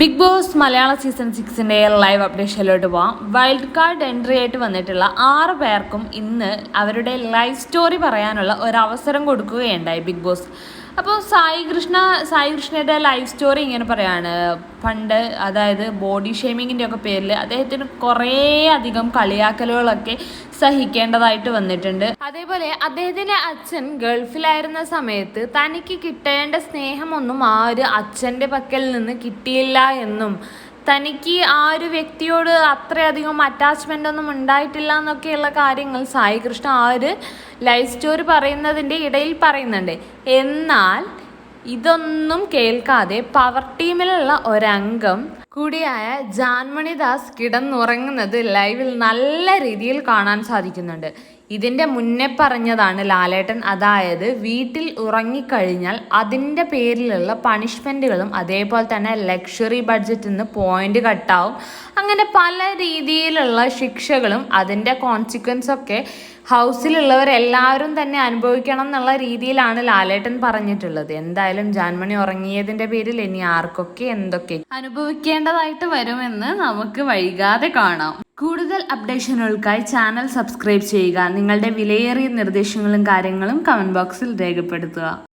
Big Boss മലയാള season സിക്സിന്റെ live അപ്ഡേഷനിലോട്ട് പോവാം. വൈൽഡ് കാർഡ് എൻട്രി ആയിട്ട് വന്നിട്ടുള്ള ആറ് പേർക്കും ഇന്ന് അവരുടെ ലൈഫ് സ്റ്റോറി പറയാനുള്ള ഒരു അവസരം കൊടുക്കുകയുണ്ടായി ബിഗ് ബോസ് അപ്പോൾ സായി കൃഷ്ണ സായി കൃഷ്ണയുടെ ലൈഫ് സ്റ്റോറി ഇങ്ങനെ പറയാണ്. പണ്ട് അതായത് ബോഡി ഷേമിങ്ങിന്റെ ഒക്കെ പേരിൽ അദ്ദേഹത്തിന് കുറേ അധികം കളിയാക്കലുകളൊക്കെ സഹിക്കേണ്ടതായിട്ട് വന്നിട്ടുണ്ട്. അതേപോലെ അദ്ദേഹത്തിന്റെ അച്ഛൻ ഗൾഫിലായിരുന്ന സമയത്ത് തനിക്ക് കിട്ടേണ്ട സ്നേഹമൊന്നും ആ ഒരു അച്ഛന്റെ പക്കൽ നിന്ന് കിട്ടിയില്ല എന്നും തനിക്ക് ആ ഒരു വ്യക്തിയോട് അത്രയധികം അറ്റാച്ച്മെന്റ് ഒന്നും ഉണ്ടായിട്ടില്ല എന്നൊക്കെയുള്ള കാര്യങ്ങൾ സായി കൃഷ്ണ ആ ഒരു ലൈഫ് സ്റ്റോറി പറയുന്നതിന്റെ ഇടയിൽ പറയുന്നുണ്ട്. എന്നാൽ ഇതൊന്നും കേൾക്കാതെ പവർ ടീമിലുള്ള ഒരംഗം കൂടിയായ ജാൻമണി ദാസ് കിടന്നുറങ്ങുന്നത് ലൈവിൽ നല്ല രീതിയിൽ കാണാൻ സാധിക്കുന്നുണ്ട്. ഇതിന്റെ മുന്നേ പറഞ്ഞതാണ് ലാലേട്ടൻ. അതായത് വീട്ടിൽ ഉറങ്ങിക്കഴിഞ്ഞാൽ അതിന്റെ പേരിലുള്ള പണിഷ്മെന്റുകളും അതേപോലെ തന്നെ ലക്ഷറി ബഡ്ജറ്റിൽ നിന്ന് പോയിന്റ് കട്ടാവും. അങ്ങനെ പല രീതിയിലുള്ള ശിക്ഷകളും അതിന്റെ കോൺസിക്വൻസ് ഒക്കെ ഹൗസിലുള്ളവരെല്ലാവരും തന്നെ അനുഭവിക്കണം എന്നുള്ള രീതിയിലാണ് ലാലേട്ടൻ പറഞ്ഞിട്ടുള്ളത്. എന്തായാലും ജാൻമണി ഉറങ്ങിയതിന്റെ പേരിൽ ഇനി ആർക്കൊക്കെ എന്തൊക്കെ അനുഭവിക്കേണ്ടതായിട്ട് വരുമെന്ന് നമുക്ക് വൈകാതെ കാണാം. കൂടുതൽ അപ്ഡേഷനുകൾക്കായി ചാനൽ സബ്സ്ക്രൈബ് ചെയ്യുക. നിങ്ങളുടെ വിലയേറിയ നിർദ്ദേശങ്ങളും കാര്യങ്ങളും കമന്റ് ബോക്സിൽ രേഖപ്പെടുത്തുക.